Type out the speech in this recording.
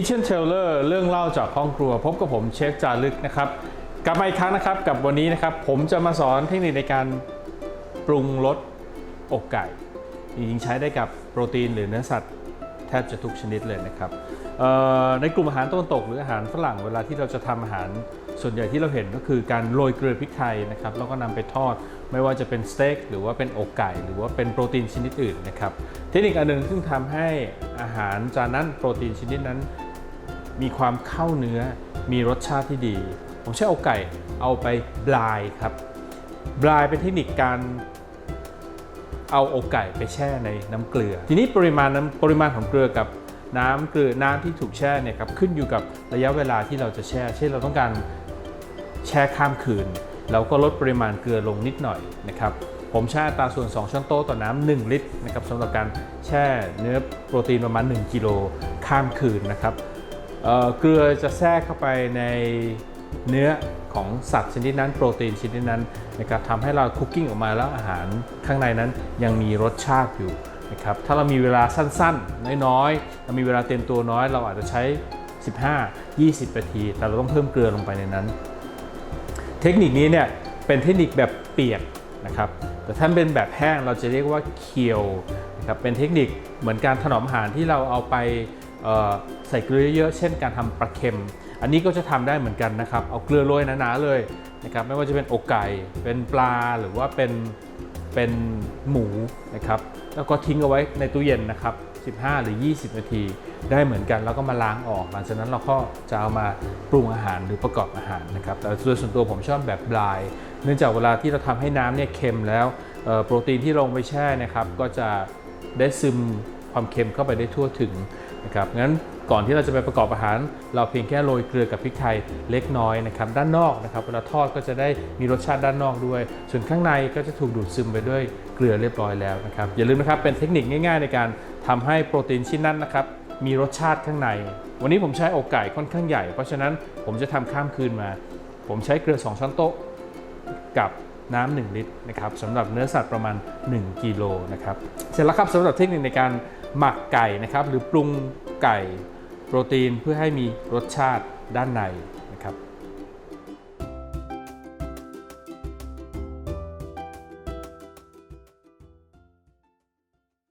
Kitchen Trailer เรื่องเล่าจากห้องครัว พบกับผมเชฟจารึกนะครับ กลับมาอีกครั้งนะครับกับวันนี้นะครับ ผมจะมาสอนเทคนิคในการปรุงรสอกไก่จริงๆใช้ได้กับโปรตีนหรือเนื้อสัตว์แทบจะทุกชนิดเลยนะครับในกลุ่มอาหารตะวันตกหรืออาหารฝรั่งเวลาที่เราจะทำอาหารส่วนใหญ่ที่เราเห็นก็คือการโรยเกลือพริกไทยนะครับแล้วก็นำไปทอดไม่ว่าจะเป็นสเต็กหรือว่าเป็นอกไก่ หรือว่าเป็นโปรตีนชนิดอื่นนะครับเทคนิคอันหนึ่งซึ่งทำให้อาหารจานนั้นโปรตีนชนิดนั้น มีความเข้าเนื้อ มีรสชาติที่ดี ผมใช้อกไก่เอาไปบลายครับ บลายเป็นเทคนิคการเอาอกไก่ไปแช่ในน้ำเกลือ ทีนี้ปริมาณน้ำปริมาณของเกลือกับน้ำเกลือน้ำที่ถูกแช่เนี่ยครับขึ้นอยู่กับระยะเวลาที่เราจะแช่ เช่นเราต้องการแช่ข้ามคืน เราก็ลดปริมาณเกลือลงนิดหน่อยนะครับ ผมแช่อัตราส่วน 2ช้อนโต๊ะต่อน้ำ1ลิตรนะครับสำหรับการแช่เนื้อโปรตีนประมาณ 1 กิโลข้ามคืนนะครับ เกลือจะแทรกเข้าไปในเนื้อของสัตว์ชนิดนั้นโปรตีนชนิดนั้นนะครับทำให้เราคุกกิ้งออกมาแล้วอาหารข้างในนั้นยังมีรสชาติอยู่นะครับถ้าเรามีเวลาสั้นๆ น้อยๆเรามีเวลาเตรียมตัวน้อย เราอาจจะใช้ 15-20นาที แต่เราต้องเพิ่มเกลือลงไปในนั้น เทคนิคนี้เนี่ยเป็นเทคนิคแบบเปียกนะครับแต่ถ้าเป็นแบบแห้งเราจะเรียกว่าเคียวนะครับเป็นเทคนิคเหมือนการถนอมอาหารที่เราเอาไป ใส่เกลือเยอะๆเช่นการทำปลาเค็ม อันนี้ก็จะทำได้เหมือนกันนะครับ เอาเกลือโรยหนาๆเลยนะครับไม่ว่าจะเป็นอกไก่เป็นปลาหรือว่าเป็นเป็นหมูนะครับแล้วก็ทิ้งเอาไว้ในตู้เย็นนะครับ 15 หรือ 20 นาที ได้เหมือนกันแล้วก็มาล้างออก หลังจากนั้นเราก็จะเอามาปรุงอาหารหรือประกอบอาหารนะครับแต่โดยส่วนตัวผมชอบแบบบลาย เนื่องจากเวลาที่เราทำให้น้ำเนี่ยเค็มแล้วโปรตีนที่ลงไปแช่นะครับก็จะได้ซึมความเค็มเข้าไปได้ทั่วถึง นะครับงั้นก่อนที่เราจะไปประกอบอาหาร เราเพียงแค่โรยเกลือกับพริกไทยเล็กน้อยนะครับด้านนอกนะครับเวลาทอดก็จะได้มีรสชาติด้านนอกด้วย ส่วนข้างในก็จะถูกดูดซึมไปด้วยเกลือเรียบร้อยแล้วนะครับอย่าลืมนะครับเป็นเทคนิคง่ายๆ ในการทำให้โปรตีนชิ้นนั้นนะครับมีรสชาติข้างใน วันนี้ผมใช้อกไก่ค่อนข้างใหญ่ เพราะฉะนั้นผมจะทำข้ามคืนมา ผมใช้เกลือ 2 ช้อนโต๊ะกับ น้ำ1ลิตรนะครับสำหรับเนื้อสัตว์ประมาณ 1กิโลนะครับเสร็จแล้วครับสำหรับเทคนิคในการหมักไก่นะครับหรือปรุงไก่โปรตีนเพื่อให้มีรสชาติด้านในนะครับ